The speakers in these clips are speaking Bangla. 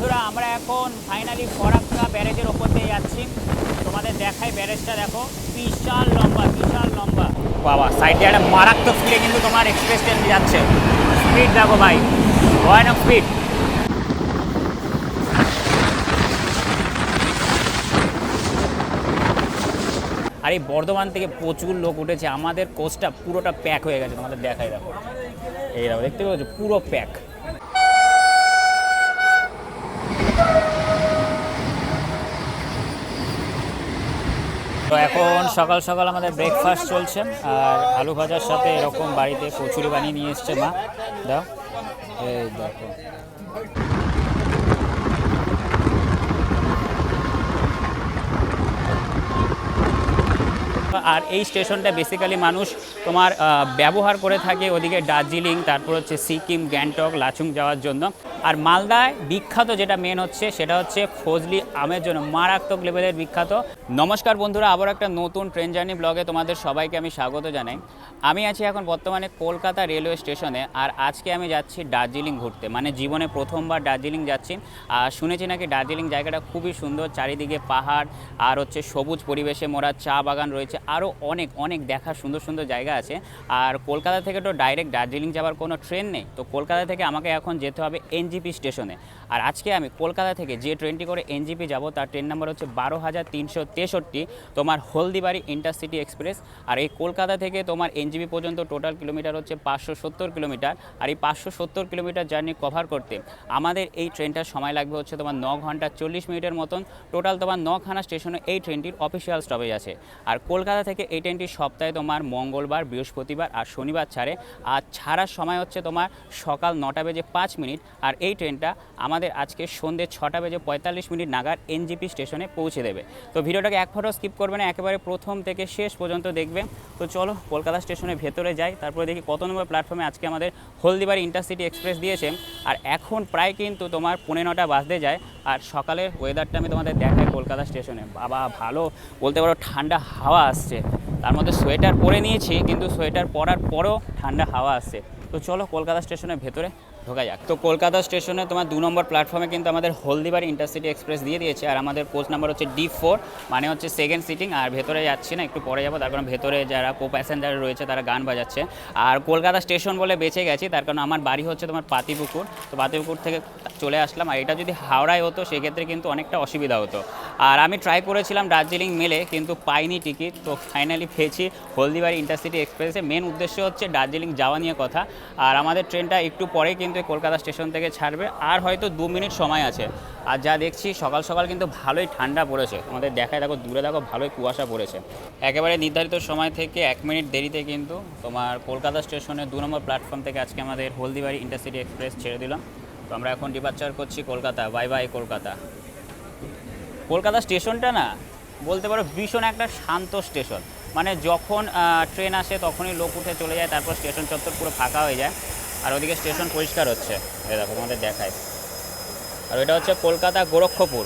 বন্ধুরা, আমরা এখন ফাইনালি ফরাক্কা ব্যারেজের ওপর দিয়ে যাচ্ছি। তোমাদের দেখাই ব্যারেজটা, দেখো। বিশাল লম্বা বিশাল লম্বা। বাবা সাইডে একটা মারাত্মক স্পিডে কিন্তু তোমার এক্সপ্রেস ট্রেন যাচ্ছে। স্পিড দেখো ভাই, ভয়ানক স্পিড আর এই বর্ধমান থেকে প্রচুর লোক উঠেছে। আমাদের কোচটা পুরোটা প্যাক হয়ে গেছে, তোমাদের দেখাই দেখো। এই দেখো, দেখতে পাচ্ছ পুরো প্যাক তো এখন সকাল সকাল আমাদের ব্রেকফাস্ট চলছে, আর আলু ভাজার সাথে এরকম বাড়িতে কচুরি বানিয়ে নিয়ে এসছে মা। দাও। এই দেখো। আর এই স্টেশনটা বেসিক্যালি মানুষ তোমার ব্যবহার করে থাকে ওদিকে দার্জিলিং, তারপর হচ্ছে সিকিম, গ্যাংটক, লাচুং যাওয়ার জন্য। আর মালদায় বিখ্যাত যেটা মেন হচ্ছে, সেটা হচ্ছে ফজলি আমের জন্য। মারাত্মক লেভেলের বিখ্যাত। নমস্কার বন্ধুরা, আবার একটা নতুন ট্রেন জার্নি ব্লগে তোমাদের সবাইকে আমি স্বাগত জানাই। আমি আছি এখন বর্তমানে কলকাতা রেলওয়ে স্টেশনে আর আজকে আমি যাচ্ছি দার্জিলিং ঘুরতে। মানে জীবনে প্রথমবার দার্জিলিং যাচ্ছি। আর শুনেছি নাকি দার্জিলিং জায়গাটা খুবই সুন্দর, চারিদিকে পাহাড়, আর হচ্ছে সবুজ পরিবেশে মোড়া চা বাগান রয়েছে। আরও অনেক অনেক দেখার সুন্দর সুন্দর জায়গা আছে। আর কলকাতা থেকে তো ডাইরেক্ট দার্জিলিং যাওয়ার কোনো ট্রেন নেই। তো কলকাতা থেকে আমাকে এখন যেতে হবে এনজিপি স্টেশনে আর আজকে আমি কলকাতা থেকে যে ট্রেনটি করে এনজিপি যাব, তার ট্রেন নাম্বার হচ্ছে বারো হাজার তিনশো তেষট্টি, তোমার হলদিবাড়ি ইন্টারসিটি এক্সপ্রেস, আর এই কলকাতা থেকে তোমার এনজিপি পর্যন্ত টোটাল কিলোমিটার হচ্ছে পাঁচশো সত্তর কিলোমিটার, আর এই পাঁচশো সত্তর কিলোমিটার জার্নি কভার করতে আমাদের এই ট্রেনটার সময় লাগবে হচ্ছে তোমার ন ঘণ্টা চল্লিশ মিনিটের মতন, টোটাল তোমার নখানা স্টেশনে এই ট্রেনটির অফিসিয়াল স্টপেজ আছে। আর কলকাতা থেকে এই ট্রেনটি সপ্তাহে তোমার মঙ্গলবার, বৃহস্পতিবার আর শনিবার ছাড়ে, আর ছাড়ার সময় হচ্ছে তোমার সকাল নটা বেজে পাঁচ মিনিট, আর এই ট্রেনটা আমাদের আজকে সন্ধ্যে ছটা বেজে পঁয়তাল্লিশ মিনিট নাগাদ এনজিপি স্টেশনে পৌঁছে দেবে। তো ভিডিওটাকে এক ফটো স্কিপ করবে না, একেবারে প্রথম থেকে শেষ পর্যন্ত দেখবে। তো চলো, কলকাতা স্টেশনের ভেতরে যাই, তারপরে দেখি কত নম্বর প্ল্যাটফর্মে আজকে আমাদের হলদিবাড়ি ইন্টারসিটি এক্সপ্রেস দিয়েছে। আর এখন প্রায় কিন্তু তোমার পৌনে নটা বাজতে যায়, আর সকালের ওয়েদারটা আমি তোমাদের দেখাই কলকাতা স্টেশনে। বাবা, ভালো, বলতে পারো ঠান্ডা হাওয়া আসছে। তার মধ্যে সোয়েটার পরে নিয়েছি, কিন্তু সোয়েটার পরার পরেও ঠান্ডা হাওয়া আসছে। তো চলো, কলকাতা স্টেশনের ভেতরে ঢোকা যাক। তো কলকাতা স্টেশনে তোমার দু নম্বর প্ল্যাটফর্মে কিন্তু আমাদের হলদিবাড়ি ইন্টারসিটি এক্সপ্রেস দিয়ে দিয়েছে আর আমাদের কোচ নাম্বার হচ্ছে ডি ফোর মানে হচ্ছে সেকেন্ড সিটিং আর ভেতরে যাচ্ছি না, একটু পরে যাব, তার কারণ ভেতরে যারা কো প্যাসেঞ্জার রয়েছে তারা গান বাজাচ্ছে। আর কলকাতা স্টেশন বলে বেঁচে গেছি, তার কারণ আমার বাড়ি হচ্ছে তোমার পাতিপুকুর, তো পাতিপুকুর থেকে চলে আসলাম, আর এটা যদি হাওড়ায় হতো, সেক্ষেত্রে কিন্তু অনেকটা অসুবিধা হতো। আর আমি ট্রাই করেছিলাম দার্জিলিং মেলে, কিন্তু পাইনি টিকিট তো ফাইনালি পেয়েছি হলদিবাড়ি ইন্টারসিটি এক্সপ্রেসে মেন উদ্দেশ্য হচ্ছে দার্জিলিং যাওয়া নিয়ে কথা, আর আমাদের ট্রেনটা একটু পরেই কিন্তু এই কলকাতা স্টেশন থেকে ছাড়বে, আর হয়তো দু মিনিট সময় আছে। আর যা দেখছি, সকাল সকাল কিন্তু ভালোই ঠান্ডা পড়েছে। আমাদের দেখায় দেখো, দূরে দেখো, ভালোই কুয়াশা পড়েছে। একেবারে নির্ধারিত সময় থেকে এক মিনিট দেরিতে কিন্তু তোমার কলকাতা স্টেশনের দু নম্বর প্ল্যাটফর্ম থেকে আজকে আমাদের হলদিবাড়ি ইন্টারসিটি এক্সপ্রেস ছেড়ে দিলাম। তো আমরা এখন ডিপার্চার করছি Kolkata. Bye bye Kolkata. Kolkata স্টেশনটা না, বলতে পারো ভীষণ একটা শান্ত স্টেশন। মানে যখন ট্রেন আসে তখনই লোক উঠে চলে যায়, তারপর স্টেশন চত্বর পুরো ফাঁকা হয়ে যায়। আর ওদিকে স্টেশন পরিষ্কার হচ্ছে। এই দেখো, তোমাদের দেখায় আর এটা হচ্ছে কলকাতা গোরক্ষপুর।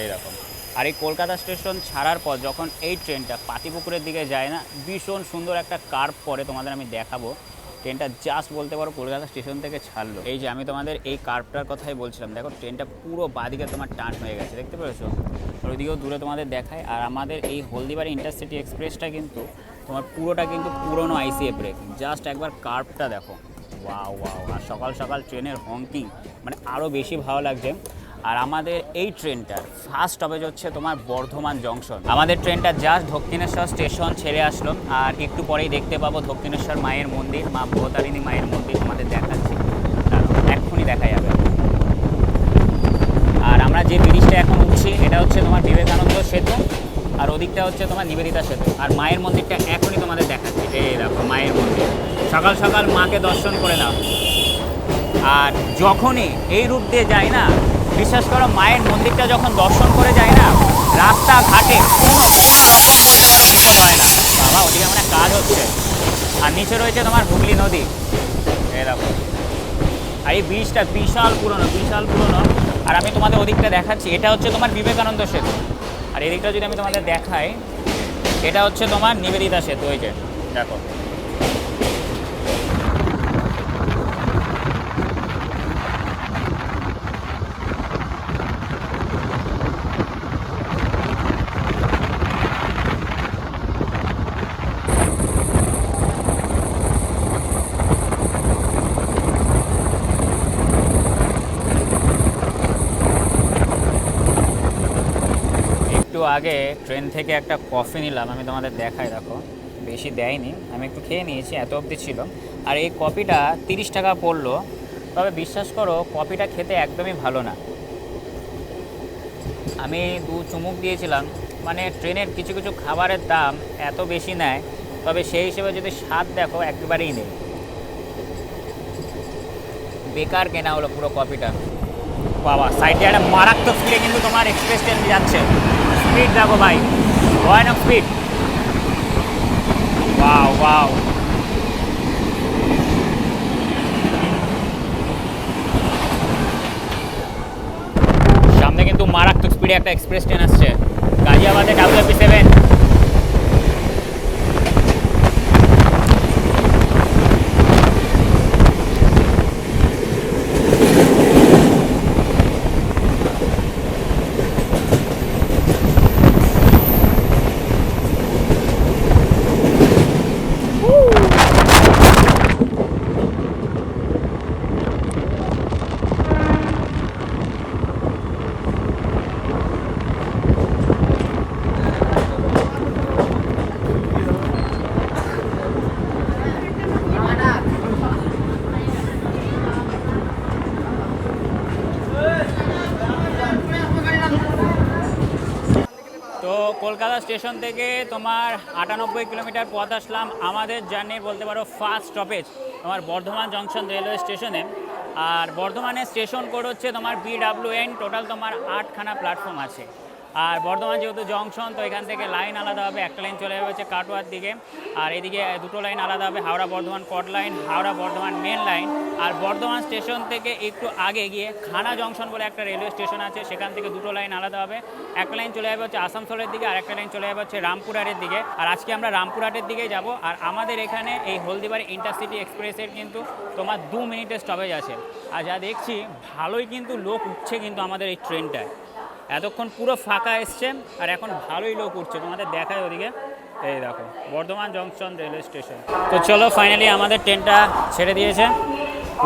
এই রকম আর এই কলকাতা স্টেশন ছাড়ার পর যখন এই ট্রেনটা পাতিপুকুরের দিকে যায় না, ভীষণ সুন্দর একটা কার্ভ পরে তোমাদের আমি দেখাবো। ট্রেনটা জাস্ট বলতে পারো কলকাতা স্টেশন থেকে ছাড়লো। এই যে আমি তোমাদের এই কার্ভটার কথাই বলছিলাম, দেখো ট্রেনটা পুরো বাদিকে তোমার টান হয়ে গেছে, দেখতে পেরেছ? আর ওইদিকেও দূরে তোমাদের দেখায় আর আমাদের এই হলদিবাড়ি ইন্টারসিটি এক্সপ্রেসটা কিন্তু তোমার পুরোটা কিন্তু পুরনো আইসিএ ব্রেক জাস্ট একবার কার্ভটা দেখো। ওয়াও ওয়াও আর সকাল সকাল ট্রেনের হংকিং মানে আরও বেশি ভালো লাগছে। আর আমাদের এই ট্রেনটার ফার্স্ট স্টপেজ হচ্ছে তোমার বর্ধমান জংশন আমাদের ট্রেনটা জাস্ট দক্ষিণেশ্বর স্টেশন ছেড়ে আসলো। আর একটু পরেই দেখতে পাবো দক্ষিণেশ্বর মায়ের মন্দির, মা ভবতারিণী মায়ের মন্দির আমাদের দেখাচ্ছি। এক্ষুনি দেখা যাবে। আর আমরা যে ব্রিজটা এখন উঠছি, এটা হচ্ছে তোমার বিবেকানন্দ সেতু। আর ওদিকটা হচ্ছে তোমার নিবেদিতা সেতু। আর মায়ের মন্দিরটা এখনই তোমাদের দেখাচ্ছি। এই দেখো, মায়ের মন্দির। সকাল সকাল মাকে দর্শন করে নাও। আর যখনই এই রূপ দিয়ে যায় না, বিশ্বাস করো, মায়ের মন্দিরটা যখন দর্শন করে যায় না, রাস্তাঘাটে কোনো রকম বলতে পারো বিপদ হয় না। বাবা, ওদিকে মানে কাজ হচ্ছে। আর নিচে রয়েছে তোমার হুগলি নদী। এরকম আর এই ব্রিজটা বিশাল পুরনো বিশাল পুরনো। আর আমি তোমাদের ওদিকটা দেখাচ্ছি। এটা হচ্ছে তোমার বিবেকানন্দ সেতু। আর এদিকটা যদি আমি তোমাদের দেখাই এটা হচ্ছে তোমার নিবেদিতা সেতু ওই যে দেখো। আগে ট্রেন থেকে একটা কফি নিলাম, আমি তোমাদের দেখাই, দেখো। বেশি দেয়নি, আমি একটু খেয়ে নিয়েছি, এত অবধি ছিল। আর এই কফিটা তিরিশ টাকা পড়ল। তবে বিশ্বাস করো, কফিটা খেতে একদমই ভালো না। আমি দু চুমুক দিয়েছিলাম মানে ট্রেনের কিছু কিছু খাবারের দাম এত বেশি নেয়, তবে সেই হিসেবে যদি স্বাদ দেখো, একেবারেই নেই। বেকার কেনা হলো পুরো কপিটা বাবা, সাইডে একটা মারাত্মক স্পিডে কিন্তু তোমার এক্সপ্রেস ট্রেন যাচ্ছে। স্পিড দেখো ভাই ভয়ানক স্পিড ওয়াও ওয়াও সামনে কিন্তু মারাত্মক স্পিডে একটা এক্সপ্রেস ট্রেন আসছে। গাজিয়াবাদে ডাব্লিউপি সেভেন তো কলকাতা স্টেশন থেকে তোমার আটানব্বই কিলোমিটার পথ আসলাম। আমাদের জার্নি বলতে পারো ফার্স্ট স্টপেজ তোমার বর্ধমান জংশন রেলওয়ে স্টেশনে আর বর্ধমানে স্টেশন কোড হচ্ছে তোমার বিডাব্লিউএন টোটাল তোমার আটখানা প্ল্যাটফর্ম আছে। আর বর্ধমান যেহেতু জংশন, তো এখান থেকে লাইন আলাদা হবে, একটা লাইন চলে যাবে কাটোয়ার দিকে। আর এদিকে দুটো লাইন আলাদা হবে, হাওড়া বর্ধমান কট line, Howrah Bardhaman main line. আর বর্ধমান স্টেশন থেকে একটু আগে গিয়ে খানা জংশন বলে একটা রেলওয়ে স্টেশন আছে, সেখান থেকে দুটো লাইন আলাদা হবে। একটা লাইন চলে যাবে হচ্ছে আসানসোলের দিকে, আর একটা লাইন চলে যাবে হচ্ছে রামপুরহাটের দিকে। আর আজকে আমরা রামপুরহাটের দিকে যাব, আর আমাদের এখানে এই হলদিবাড়ি ইন্টারসিটি এক্সপ্রেসের কিন্তু তোমার দু মিনিটের স্টপেজ আছে। আর যা দেখছি, ভালোই কিন্তু লোক উঠছে কিন্তু আমাদের এই ট্রেনটায়। এতক্ষণ পুরো ফাঁকা এসছে আর এখন ভালোই লোক উঠছে। তোমাদের দেখায় ওদিকে। এই দেখো, বর্ধমান জংশন রেলওয়ে স্টেশন। তো চলো ফাইনালি আমাদের ট্রেনটা ছেড়ে দিয়েছে।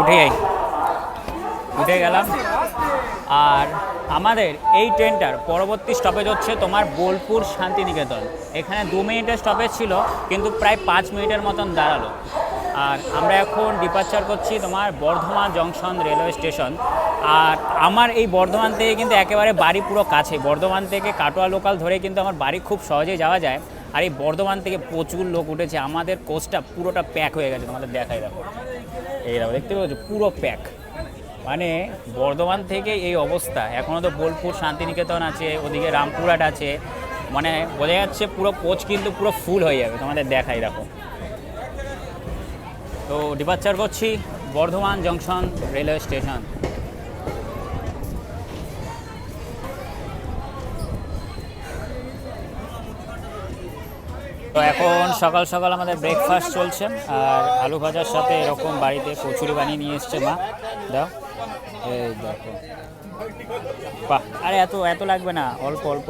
উঠে যাই উঠে গেলাম। আর আমাদের এই ট্রেনটার পরবর্তী স্টপেজ হচ্ছে তোমার বোলপুর শান্তিনিকেতন। এখানে দু মিনিটের স্টপেজ ছিল, কিন্তু প্রায় পাঁচ মিনিটের মতন দাঁড়াল। আর আমরা এখন ডিপার্চার করছি তোমার বর্ধমান জংশন রেলওয়ে স্টেশন। আর আমার এই বর্ধমান থেকে কিন্তু একেবারে বাড়ি পুরো কাছে। বর্ধমান থেকে কাটোয়া লোকাল ধরে কিন্তু আমার বাড়ি খুব সহজে যাওয়া যায়। আর এই বর্ধমান থেকে প্রচুর লোক উঠেছে। আমাদের কোচটা পুরোটা প্যাক হয়ে গেছে। তোমাদের দেখাই দেখো। এই দেখো, দেখতে পাচ্ছ পুরো প্যাক মানে বর্ধমান থেকে এই অবস্থা। এখনও তো বোলপুর, শান্তিনিকেতন আছে, ওদিকে রামপুরহাট আছে। মানে বোঝা যাচ্ছে পুরো কোচ কিন্তু পুরো ফুল হয়ে যাবে। তোমাদের দেখাই দেখো। তো ডিপার্চার করছি বর্ধমান জংশন রেলওয়ে স্টেশন তো এখন সকাল সকাল আমাদের ব্রেকফাস্ট চলছে, আর আলু ভাজার সাথে এরকম বাড়িতে কচুরি বানিয়ে নিয়ে এসছে মা। দাও। এই দেখো। আরে এত এত লাগবে না, অল্প অল্প।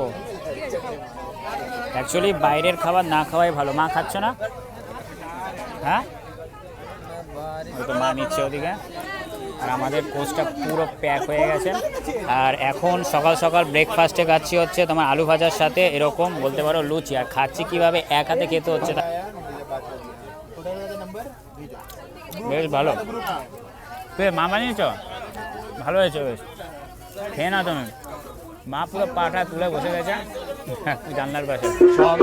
অ্যাকচুয়ালি বাইরের খাবার না খাওয়াই ভালো। মা খাচ্ছ না? হ্যাঁ? মা নিচ্ছে ওদিকে। আর আমাদের কোচটা পুরো প্যাক হয়ে গেছে। আর এখন সকাল সকাল ব্রেকফাস্টে খাচ্ছি হচ্ছে তোমার আলু ভাজার সাথে, এরকম বলতে পারো লুচি। আর খাচ্ছি কীভাবে? এক হাতে খেতে হচ্ছে বেশ ভালো। তুই মা বানিয়েছ ভালো হয়েছে বেশ। খেয়ে না তুমি। মা পুরো পাটা তুলে বসে গেছে। জানলার পাশে। সব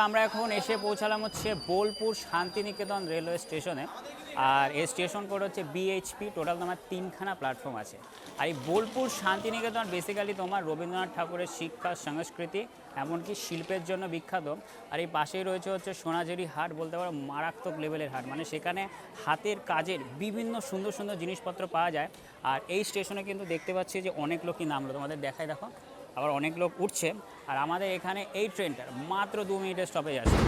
বন্ধুরা আমরা এখন এসে পৌঁছালাম হচ্ছে বোলপুর শান্তিনিকেতন রেলওয়ে স্টেশনে। আর এই স্টেশন কোড হচ্ছে বিএইচপি টোটাল তোমার তিনখানা প্ল্যাটফর্ম আছে। আর এই বোলপুর শান্তিনিকেতন বেসিক্যালি তোমার রবীন্দ্রনাথ ঠাকুরের শিক্ষা, সংস্কৃতি, এমনকি শিল্পের জন্য বিখ্যাত। আর এই পাশেই রয়েছে হচ্ছে সোনাঝুরি হাট, বলতে পারো মারাত্মক লেভেলের হাট। মানে সেখানে হাতের কাজের বিভিন্ন সুন্দর সুন্দর জিনিসপত্র পাওয়া যায়। আর এই স্টেশনে কিন্তু দেখতে পাচ্ছি যে অনেক লোকই নামলো। তোমাদের দেখাই দেখো। আবার অনেক লোক উঠছে। আর আমাদের এখানে এই ট্রেনটার মাত্র দু মিনিটের স্টপেজ আছে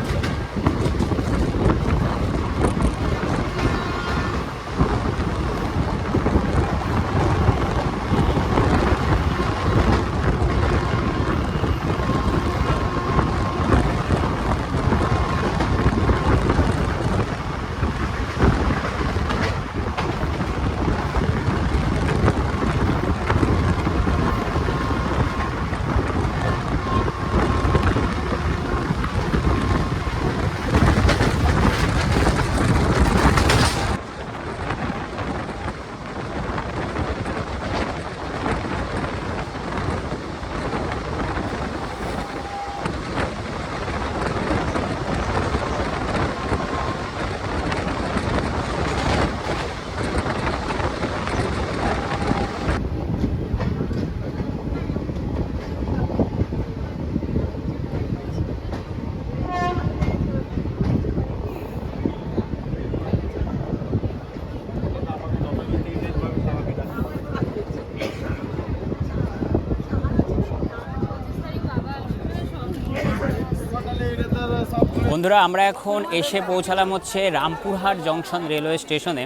বন্ধুরা, আমরা এখন এসে পৌঁছালাম হচ্ছে রামপুরহাট জংশন রেলওয়ে স্টেশনে।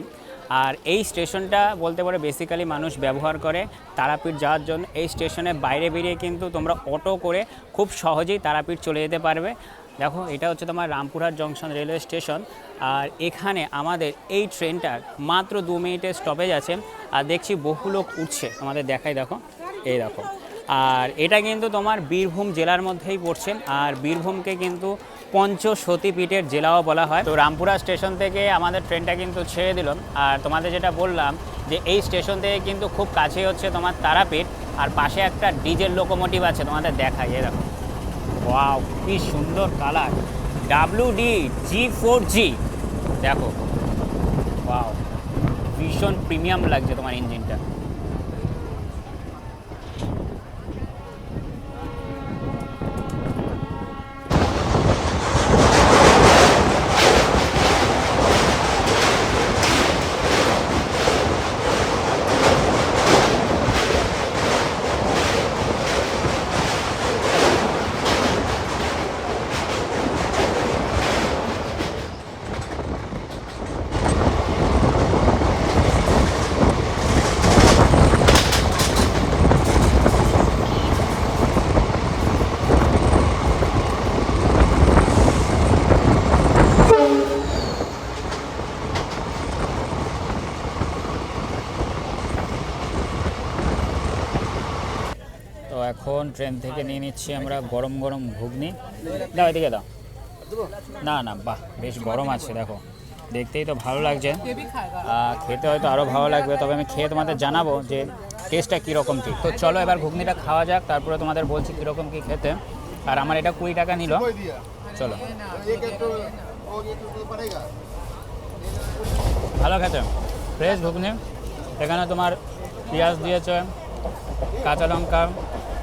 আর এই স্টেশনটা বলতে পারে বেসিক্যালি মানুষ ব্যবহার করে তারাপীঠ যাওয়ার জন্য। এই স্টেশনে বাইরে বেরিয়ে কিন্তু তোমরা অটো করে খুব সহজেই তারাপীঠ চলে যেতে পারবে। দেখো, এটা হচ্ছে তোমার রামপুরহাট জংশন রেলওয়ে স্টেশন। আর এখানে আমাদের এই ট্রেনটার মাত্র দু মিনিটের স্টপেজ আছে। আর দেখছি বহু লোক উঠছে। আমাদের দেখাই দেখো। এই দেখো। আর এটা কিন্তু তোমার বীরভূম জেলার মধ্যেই পড়ছে, আর বীরভূমকে কিন্তু পঞ্চসতীপীঠের জেলাও বলা হয়। তো রামপুরা স্টেশন থেকে আমাদের ট্রেনটা কিন্তু ছেড়ে দিল, আর তোমাদের যেটা বললাম যে এই স্টেশন থেকে কিন্তু খুব কাছেই হচ্ছে তোমার তারাপীঠ, আর পাশে একটা ডিজেল লোকোমোটিভ আছে, তোমাদের দেখাই এ দেখো। ওয়াও, কি সুন্দর colour. W D G four G, দেখো। ওয়াও, ভীষণ প্রিমিয়াম লাগছে তোমার ইঞ্জিনটা তো এখন ট্রেন থেকে নিয়ে নিচ্ছি আমরা গরম গরম ঘুগনি। দাও এদিকে দাও। না না, বাহ, বেশ গরম আছে, দেখো। দেখতেই তো ভালো লাগছে। খেতে হয়তো আরও ভালো লাগবে, তবে আমি খেয়ে তোমাদের জানাব যে টেস্টটা কীরকম কী। তো চলো এবার ঘুগনিটা খাওয়া যাক, তারপরে তোমাদের বলছি কীরকম কী খেতে। আর আমার এটা কুড়ি টাকা নিল। চলো। ভালো খেতে। ফ্রেশ ঘুগনি। এখানে তোমার পেঁয়াজ দিয়েছে। কাঁচা লঙ্কা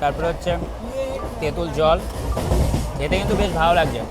তারপরে হচ্ছে তেঁতুল জল খেতে কিন্তু বেশ ভালো লাগছে।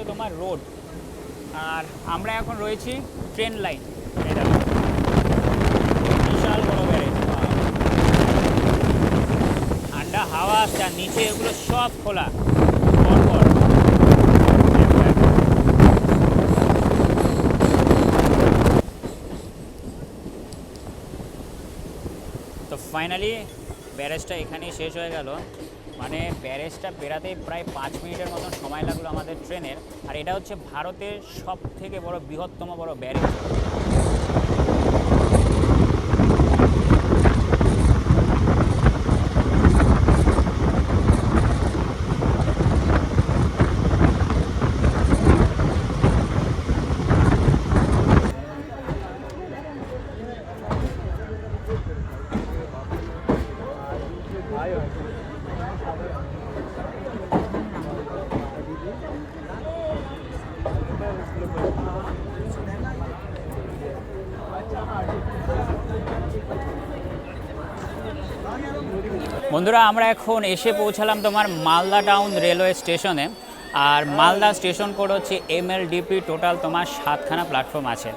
হচ্ছে তোমার রোড। আর আমরা এখন রয়েছি ট্রেন লাইন। বিশাল বড় ব্যারেজ ঠান্ডা হাওয়া আসছে আর নিচে এগুলো সব খোলা। তো ফাইনালি ব্যারেজটা এখানেই শেষ হয়ে গেল। মানে প্যারেসটা পেরাতেই প্রায় পাঁচ মিনিটের মতন সময় লাগল আমাদের ট্রেনের। আর এটা হচ্ছে ভারতের সব থেকে বড় বৃহত্তম বড় ব্যারেজ। বন্ধুরা, আমরা এখন এসে পৌঁছালাম তোমার মালদা টাউন রেলওয়ে স্টেশনে। আর মালদা স্টেশন কোড হচ্ছে এমএলডিপি টোটাল তোমার সাতখানা প্ল্যাটফর্ম আছে।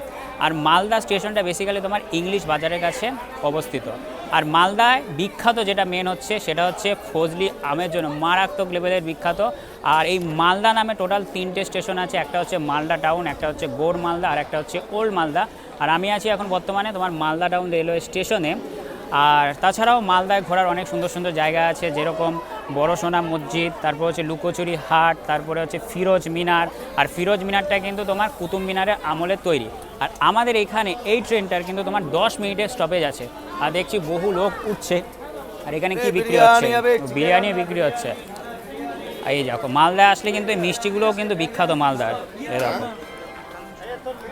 আর মালদা স্টেশনটা বেসিক্যালি তোমার ইংলিশ বাজারের কাছে অবস্থিত। আর মালদায় বিখ্যাত যেটা মেন হচ্ছে, সেটা হচ্ছে ফজলি আমের জন্য, মারাত্মক লেভেলের বিখ্যাত। আর এই মালদা নামে টোটাল তিনটে স্টেশন আছে, একটা হচ্ছে মালদা টাউন, একটা হচ্ছে গোর মালদা, আর একটা হচ্ছে ওল্ড মালদা। আর আমি আছি এখন বর্তমানে তোমার মালদা টাউন রেলওয়ে স্টেশনে। আর তাছাড়াও মালদায় ঘোরার অনেক সুন্দর সুন্দর জায়গা আছে যেরকম বড় সোনা মসজিদ তারপর হচ্ছে লুকোচুরি হাট তারপরে হচ্ছে ফিরোজ মিনার আর ফিরোজ মিনারটা কিন্তু তোমার কুতুব মিনারের আমলে তৈরি। আর আমাদের এখানে এই ট্রেনটার কিন্তু তোমার দশ মিনিটের স্টপেজ আছে। আর দেখছি বহু লোক উঠছে। আর এখানে কি বিক্রি হচ্ছে? বিরিয়ানি বিক্রি হচ্ছে। এই দেখো মালদায় আসলে কিন্তু এই মিষ্টিগুলোও কিন্তু বিখ্যাত মালদার। দেখো।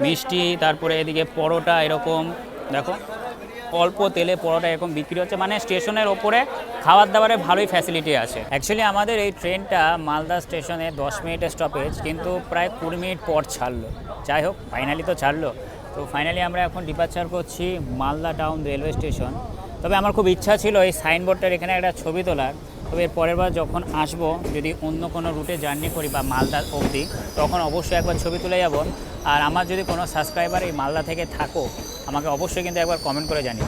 মিষ্টি তারপরে এদিকে পরোটা এরকম। দেখো অল্প তেলে পরোটা এরকম বিক্রি হচ্ছে। মানে স্টেশনের ওপরে খাবার দাবারের ভালোই ফ্যাসিলিটি আছে। অ্যাকচুয়ালি আমাদের এই ট্রেনটা মালদা স্টেশনে দশ মিনিটের স্টপেজ কিন্তু প্রায় কুড়ি মিনিট পর ছাড়লো। যাই হোক ফাইনালি তো ছাড়লো। তো ফাইনালি আমরা এখন ডিপার্চার করছি মালদা টাউন রেলওয়ে স্টেশন তবে আমার খুব ইচ্ছা ছিল এই সাইনবোর্ডটার এখানে একটা ছবি তোলার। তবে পরের বার যখন আসব, যদি অন্য কোনো রুটে জার্নি করি বা মালদার অবধি, তখন অবশ্যই একবার ছবি তুলে যাব। আর আমার যদি কোনো সাবস্ক্রাইবার এই মালদা থেকে থাকো, আমাকে অবশ্যই কিন্তু একবার কমেন্ট করে জানিও।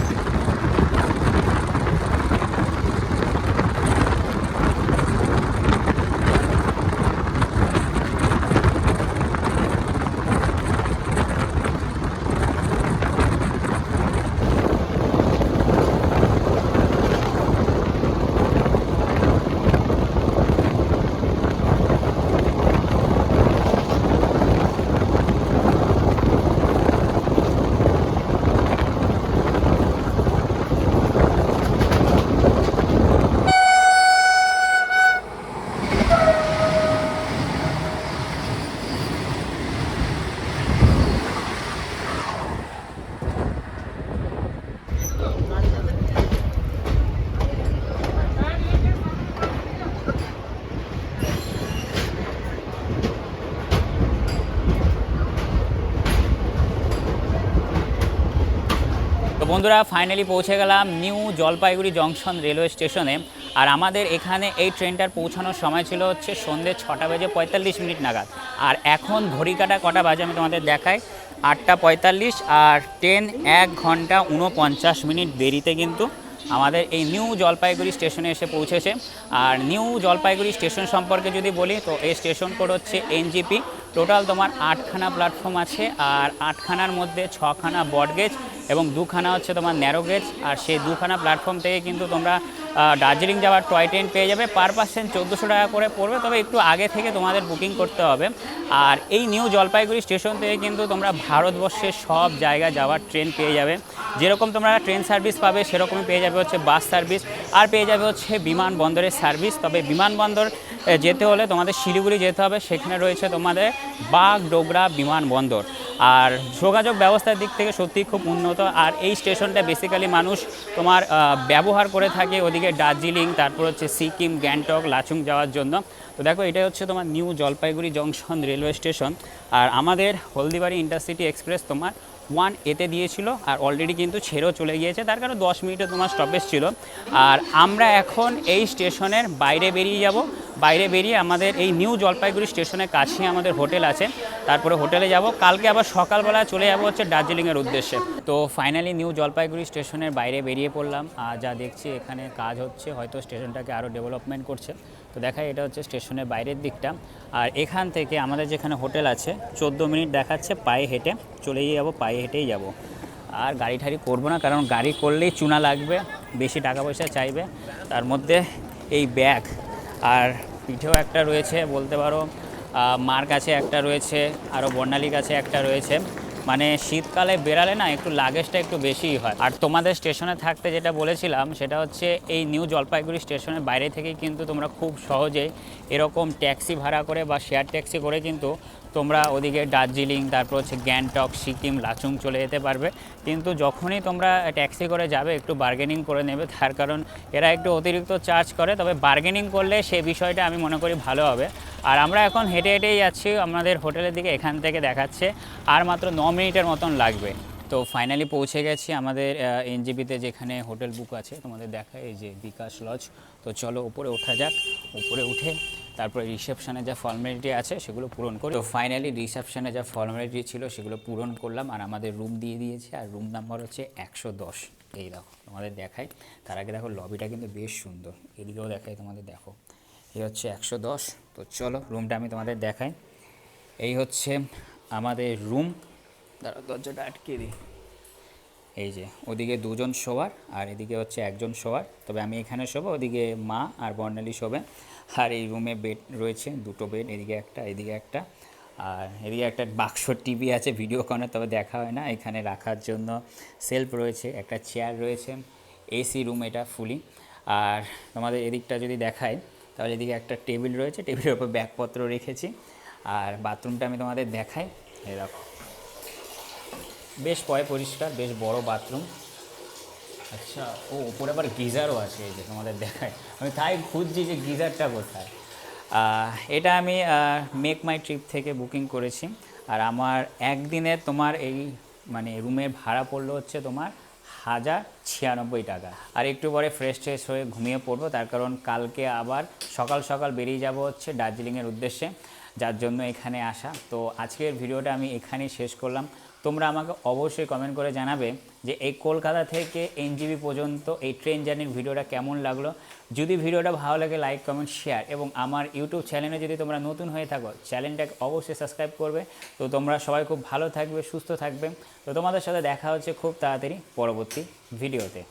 তো বন্ধুরা ফাইনালি পৌঁছে গেলাম নিউ জলপাইগুড়ি জংশন রেলওয়ে স্টেশনে। আর আমাদের এখানে এই ট্রেনটার পৌঁছানোর সময় ছিল হচ্ছে সন্ধ্যে ছটা বেজে পঁয়তাল্লিশ মিনিট নাগাদ। আর এখন ঘড়ি কাটা কটা বাজে আমি তোমাদের দেখাই। আটটা পঁয়তাল্লিশ আর ট্রেন এক ঘণ্টা উনপঞ্চাশ মিনিট দেরিতে কিন্তু আমাদের এই নিউ জলপাইগুড়ি স্টেশনে এসে পৌঁছেছে। আর নিউ জলপাইগুড়ি স্টেশন সম্পর্কে যদি বলি, তো এই স্টেশন কোড হচ্ছে এনজিপি। টোটাল তোমার আটখানা প্ল্যাটফর্ম আছে, আর আটখানার মধ্যে ছখানা বড গেজ এবং দুখানা হচ্ছে তোমার ন্যারো গেজ আর সেই দুখানা প্ল্যাটফর্ম থেকে কিন্তু তোমরা দার্জিলিং যাওয়ার টয় ট্রেন পেয়ে যাবে। পার পার্সেন্ট চোদ্দোশো টাকা করে পড়বে, তবে একটু আগে থেকে তোমাদের বুকিং করতে হবে। আর এই নিউ জলপাইগুড়ি স্টেশন থেকে কিন্তু তোমরা ভারতবর্ষের সব জায়গা যাওয়ার ট্রেন পেয়ে যাবে। যেরকম তোমরা ট্রেন সার্ভিস পাবে, সেরকমই পেয়ে যাবে হচ্ছে বাস সার্ভিস আর পেয়ে যাবে হচ্ছে বিমানবন্দরের সার্ভিস তবে বিমানবন্দর যেতে হলে তোমাদের শিলিগুড়ি যেতে হবে। সেখানে রয়েছে তোমাদের বাগডোগরা বিমানবন্দর আর যোগাযোগ ব্যবস্থার দিক থেকে সত্যিই খুব উন্নত। আর এই স্টেশনটা বেসিক্যালি মানুষ তোমার ব্যবহার করে থাকে ওদিকে দার্জিলিং, তারপর হচ্ছে সিকিম, গ্যাংটক, লাচুং যাওয়ার জন্য। তো দেখো, এটাই হচ্ছে তোমার new Jalpaiguri junction railway station. আর আমাদের হলদিবাড়ি ইন্টারসিটি এক্সপ্রেস তোমার ওয়ান এতে দিয়েছিল। আর অলরেডি কিন্তু ছেড়েও চলে গিয়েছে। তার কারণে দশ মিনিটে তোমার স্টপেজ ছিল। আর আমরা এখন এই স্টেশনের বাইরে বেরিয়ে যাব। বাইরে বেরিয়ে আমাদের এই নিউ জলপাইগুড়ি স্টেশনের কাছেই আমাদের হোটেল আছে। তারপরে হোটেলে যাব। কালকে আবার সকালবেলা চলে যাব হচ্ছে দার্জিলিংয়ের উদ্দেশ্যে। তো ফাইনালি নিউ জলপাইগুড়ি স্টেশনের বাইরে বেরিয়ে পড়লাম। আর যা দেখছি এখানে কাজ হচ্ছে, হয়তো স্টেশনটাকে আরও ডেভেলপমেন্ট করছে। তো দেখায় এটা হচ্ছে স্টেশনের বাইরের দিকটা। আর এখান থেকে আমাদের যেখানে হোটেল আছে, চোদ্দ মিনিট দেখাচ্ছে পায়ে হেঁটে। চলেই যাব, পায়ে হেঁটেই যাব। আর গাড়ি ঠাড়ি করব না, কারণ গাড়ি করলেই চুনা লাগবে, বেশি টাকা পয়সা চাইবে। তার মধ্যে এই ব্যাগ আর পিঠেও একটা রয়েছে, বলতে পারো। মার কাছে একটা রয়েছে আরও বর্ণালী কাছে একটা রয়েছে। মানে শীতকালে বেরালে না একটু লাগেজটা একটু বেশিই হয়। আর তোমাদের স্টেশনে থাকতে যেটা বলেছিলাম, সেটা হচ্ছে এই নিউ জলপাইগুড়ি স্টেশনের বাইরে থেকেই কিন্তু তোমরা খুব সহজেই এরকম ট্যাক্সি ভাড়া করে বা শেয়ার ট্যাক্সি করে কিন্তু তোমরা ওদিকে দার্জিলিং, তারপর হচ্ছে গ্যাংটক, সিকিম, লাচুং চলে যেতে পারবে। কিন্তু যখনই তোমরা ট্যাক্সি করে যাবে, একটু বার্গেনিং করে নেবে। তার কারণ এরা একটু অতিরিক্ত চার্জ করে, তবে বার্গেনিং করলে সে বিষয়টা আমি মনে করি ভালো হবে। আর আমরা এখন হেঁটে হেঁটেই যাচ্ছি, আমাদের হোটেলের দিকে এখান থেকে দেখাচ্ছে। আর মাত্র ন মিনিটের মতন লাগবে। তো ফাইনালি পৌঁছে গেছি আমাদের এনজিবিতে যেখানে হোটেল বুক আছে, তোমাদের দেখা এই যে বিকাশ লজ তো চলো উপরে ওঠা যাক। উপরে উঠে তারপরে রিসেপশনে যা ফর্মালিটি আছে সেগুলো পূরণ করি। তো ফাইনালি রিসেপশনে যা ফর্মালিটি ছিল সেগুলো পূরণ করলাম আর আমাদের রুম দিয়ে দিয়েছে। আর রুম নাম্বার হচ্ছে একশো দশ। এই দেখো, তোমাদের দেখাই। তার আগে দেখো লবিটা কিন্তু বেশ সুন্দর। এদিকেও দেখাই তোমাদের, দেখো। এই হচ্ছে একশো দশ। তো চলো রুমটা আমি তোমাদের দেখাই। এই হচ্ছে আমাদের রুম দাঁড়া দরজাটা আটকে দিই। এই যে, ওদিকে দুজন শোয়ার আর এদিকে হচ্ছে একজন শোয়ার তবে আমি এখানে শোবো, ওদিকে মা আর বর্ণালী শোবে। আর এই রুমে বেড রয়েছে, দুটো বেড এদিকে একটা এদিকে একটা। আর এদিকে একটা বাক্স টিভি আছে ভিডিও কনে তবে দেখা হয় না। এখানে রাখার জন্য সেলফ রয়েছে, একটা চেয়ার রয়েছে এসি রুম এটা ফুলি আর তোমাদের এদিকটা যদি দেখায় তাহলে এদিকে একটা টেবিল রয়েছে টেবিলের উপর ব্যাগপত্র রেখেছি। আর বাথরুমটা আমি তোমাদের দেখাই। দেখো। বেশ পয় পরিষ্কার, বেশ বড় বাথরুম আচ্ছা ও, উপরে আবার গিজারও আছে এই যে তোমাদের দেখায়। আমি তাই খুঁজছি যে গিজারটা কোথায়। এটা আমি মেক মাই ট্রিপ থেকে বুকিং করেছি। আর আমার একদিনে তোমার এই মানে রুমের ভাড়া পড়ল হচ্ছে তোমার হাজার ছিয়ানব্বই টাকা। আর একটু পরে ফ্রেশ ট্রেশ হয়ে ঘুমিয়ে পড়ব, তার কারণ কালকে আবার সকাল সকাল বেরিয়ে যাব হচ্ছে দার্জিলিংয়ের উদ্দেশ্যে, যার জন্য এখানে আসা। তো আজকের ভিডিওটা আমি এখানেই শেষ করলাম। তোমরা আমাকে অবশ্যই কমেন্ট করে জানাবে যে এই কলকাতা থেকে এনজিবি পর্যন্ত এই ট্রেন জার্নির ভিডিওটা কেমন লাগল। যদি ভিডিওটা ভালো লাগে লাইক কমেন্ট শেয়ার এবং আমার ইউটিউব চ্যানেলে যদি তোমরা নতুন হয়ে থাকো চ্যানেলটাকে অবশ্যই সাবস্ক্রাইব করবে। তো তোমরা সবাই খুব ভালো থাকবে, সুস্থ থাকবে। তো তোমাদের সাথে দেখা হচ্ছে খুব তাড়াতাড়ি পরবর্তী ভিডিওতে।